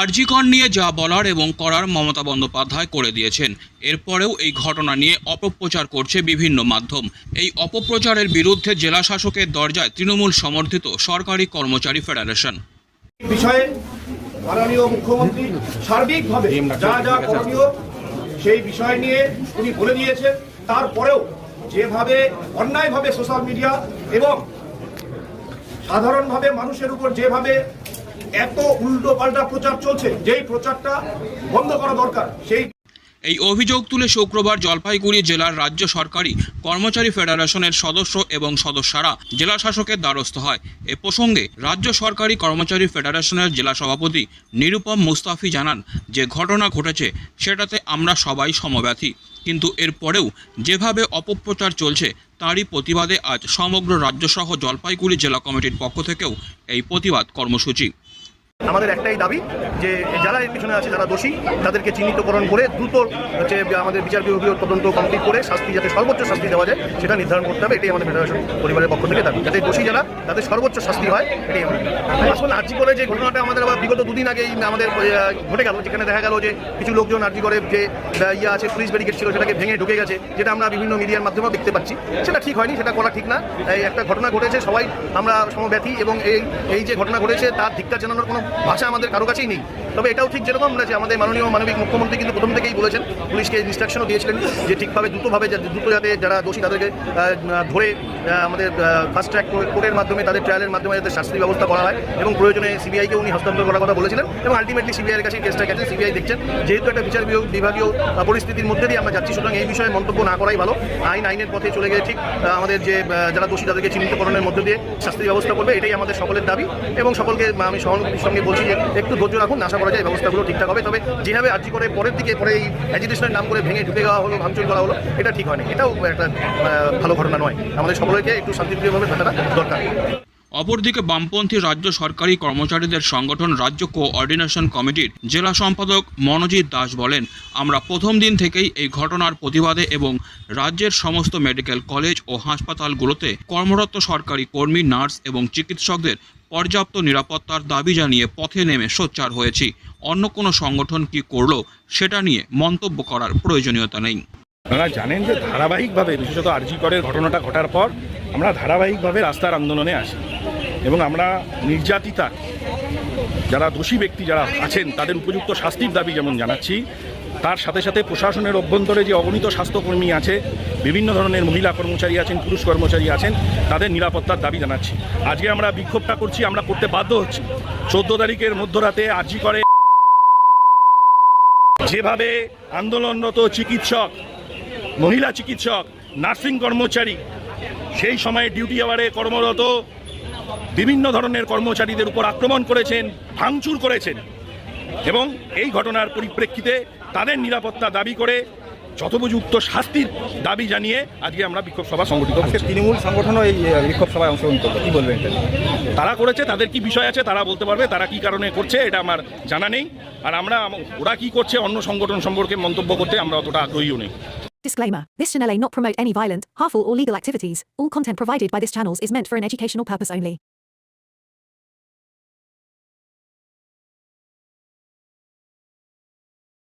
আরজিকর নিয়ে যা বলার এবং করার মমতা বন্দ্যোপাধ্যায় করে দিয়েছেন। এরপরেও এই ঘটনা নিয়ে অপপ্রচার করছে বিভিন্ন মাধ্যম। এই অপপ্রচারের বিরুদ্ধে জেলা শাসকের দরজায় তৃণমূল সমর্থিত সরকারি কর্মচারী ফেডারেশন। বিষয়ে মাননীয় মুখ্যমন্ত্রী সার্বিকভাবে যা যা করণীয় সেই বিষয় নিয়ে উনি বলে দিয়েছেন। তারপরেও যেভাবে অন্যায়ভাবে সোশ্যাল মিডিয়া এবং সাধারণভাবে মানুষের উপর যেভাবে এত উল্টো পাল্টা প্রচার চলছে, যেই প্রচারটা বন্ধ করা দরকার, সেই এই অভিযোগ তুলে শুক্রবার জলপাইগুড়ি জেলার রাজ্য সরকারি কর্মচারী ফেডারেশনের সদস্য এবং সদস্যরা জেলা শাসকের দ্বারস্থ হয়। এ প্রসঙ্গে রাজ্য সরকারি কর্মচারী ফেডারেশনের জেলা সভাপতি নিরুপম মুস্তাফি জানান, যে ঘটনা ঘটেছে সেটাতে আমরা সবাই সমব্যথী। কিন্তু এরপরেও যেভাবে অপপ্রচার চলছে, তারই প্রতিবাদে আজ সমগ্র রাজ্যসহ জলপাইগুড়ি জেলা কমিটির পক্ষ থেকেও এই প্রতিবাদ কর্মসূচি। আমাদের একটাই দাবি যে যারা এর পিছনে আছে, যারা দোষী, তাদেরকে চিহ্নিতকরণ করে দ্রুত হচ্ছে আমাদের বিচার বিভাগীয় তদন্ত কমপ্লিট করে শাস্তি, যাতে সর্বোচ্চ শাস্তি দেওয়া যায়, সেটা নির্ধারণ করতে হবে, এটাই আমাদের ফেডারেশন পরিবারের পক্ষ থেকে দাবি। যাতে দোষী যারা, তাদের সর্বোচ্চ শাস্তি হয়, এটাই আমাদের। আসলে আর্জি করে যে ঘটনাটা আমাদের আবার বিগত দুদিন আগে আমাদের ঘটে গেল, যেখানে দেখা গেল যে কিছু লোকজন আর্জি করে যে ইয়ে আছে, পুলিশ ব্যারিকেড ছিল, সেটাকে ভেঙে ঢুকে গেছে, যেটা আমরা বিভিন্ন মিডিয়ার মাধ্যমেও দেখতে পাচ্ছি। সেটা ঠিক হয়নি, সেটা করা ঠিক না। একটা ঘটনা ঘটেছে, সবাই আমরা সমব্যথী এবং এই এই যে ঘটনা ঘটেছে, তার ধিক্কার জানানোর কোনো ভাষা আমাদের কারও কাছেই নেই। তবে এটাও ঠিক যেরকম না যে আমাদের মাননীয় মানবিক মুখ্যমন্ত্রী কিন্তু প্রথম থেকেই বলেছেন, পুলিশকে ইনস্ট্রাকশনও দিয়েছিলেন যে ঠিকভাবে দ্রুতভাবে দ্রুত যাতে যারা দোষী তাদেরকে ধরে আমাদের ফাস্ট ট্র্যাক কোর্টের মাধ্যমে, তাদের ট্রায়ালের মাধ্যমে যাতে শাস্তির ব্যবস্থা করা হয় এবং প্রয়োজনে সিবিআইকে উনি হস্তান্তর করার কথা বলেছিলেন এবং আলটিমেটলি সিবিআইয়ের কাছে কেসটা গেছে। সিবিআই দেখছেন, যেহেতু একটা বিচার বিভাগ- বিভাগীয় পরিস্থিতির মধ্যে দিয়ে আমরা যাচ্ছি, সুতরাং এই বিষয়ে মন্তব্য না করাই ভালো। আইন, আইনের পথে চলে গেলে ঠিক আমাদের যে যারা দোষী তাদেরকে চিহ্নিতকরণের মধ্যে দিয়ে শাস্তির ব্যবস্থা করবে, এটাই আমাদের সকলের দাবি এবং সকলকে আমি সহানুভূতির সঙ্গে বলছি যে একটু ধৈর্য রাখুন, আশা করা যায় ব্যবস্থাগুলো ঠিকঠাক হবে। তবে যেভাবে আর্জি করে পরের দিকে পরে এই অ্যাজিটেশনের নাম করে ভেঙে ঢুকে দেওয়া হলো, ভাঙচুর করা হলো, এটা ঠিক হয়নি। এটাও একটা ভালো ঘটনা নয়। আমাদের সকলকে একটু শান্তিপ্রিয়ভাবে থাকাটা দরকার। অপরদিকে বামপন্থী রাজ্য সরকারি কর্মচারীদের সংগঠন রাজ্য কোঅর্ডিনেশন কমিটির জেলা সম্পাদক মনোজিৎ দাস বলেন, আমরা প্রথম দিন থেকেই এই ঘটনার প্রতিবাদে এবং রাজ্যের সমস্ত মেডিকেল কলেজ ও হাসপাতালগুলোতে কর্মরত সরকারি কর্মী, নার্স এবং চিকিৎসকদের পর্যাপ্ত নিরাপত্তার দাবি জানিয়ে পথে নেমে সোচ্চার হয়েছি। অন্য কোনো সংগঠন কি করল সেটা নিয়ে মন্তব্য করার প্রয়োজনীয়তা নেই। আপনারা জানেন যে ধারাবাহিকভাবে, বিশেষত আরজি করের ঘটনাটা ঘটার পর আমরা ধারাবাহিকভাবে রাস্তার আন্দোলনে আসি এবং আমরা নির্যাতিতা, যারা দোষী ব্যক্তি যারা আছেন, তাদের উপযুক্ত শাস্তির দাবি যেমন জানাচ্ছি তার সাথে সাথে প্রশাসনের অভ্যন্তরে যে অগণিত স্বাস্থ্যকর্মী আছে, বিভিন্ন ধরনের মহিলা কর্মচারী আছেন, পুরুষ কর্মচারী আছেন, তাদের নিরাপত্তার দাবি জানাচ্ছি। আজকে আমরা বিক্ষোভটা করছি, আমরা করতে বাধ্য হচ্ছি। চোদ্দ তারিখের মধ্যরাতে আরজি করে যেভাবে আন্দোলনরত চিকিৎসক, মহিলা চিকিৎসক, নার্সিং কর্মচারী, সেই সময়ে ডিউটি আওয়ারে কর্মরত বিভিন্ন ধরনের কর্মচারীদের উপর আক্রমণ করেছেন, ভাঙচুর করেছেন এবং এই ঘটনার পরিপ্রেক্ষিতে তাদের নিরাপত্তা দাবি করে যথোপযুক্ত শাস্তির দাবি জানিয়ে আজকে আমরা বিক্ষোভ সভা সংগঠিত আজকে করছি। তৃণমূল সংগঠনও এই বিক্ষোভ সভায় অংশগ্রহণ করবে। কি বলবেন তারা করেছে তাদের কি বিষয় আছে তারা বলতে পারবে তারা কি কারণে করছে এটা আমার জানা নেই। আর আমরা ওরা কি করছে অন্য সংগঠন সম্পর্কে মন্তব্য করতে আমরা অতটা আগ্রহীও neই Disclaimer This channel may not promote any violent, harmful, or legal activities. All content provided by this channel is meant for an educational purpose only.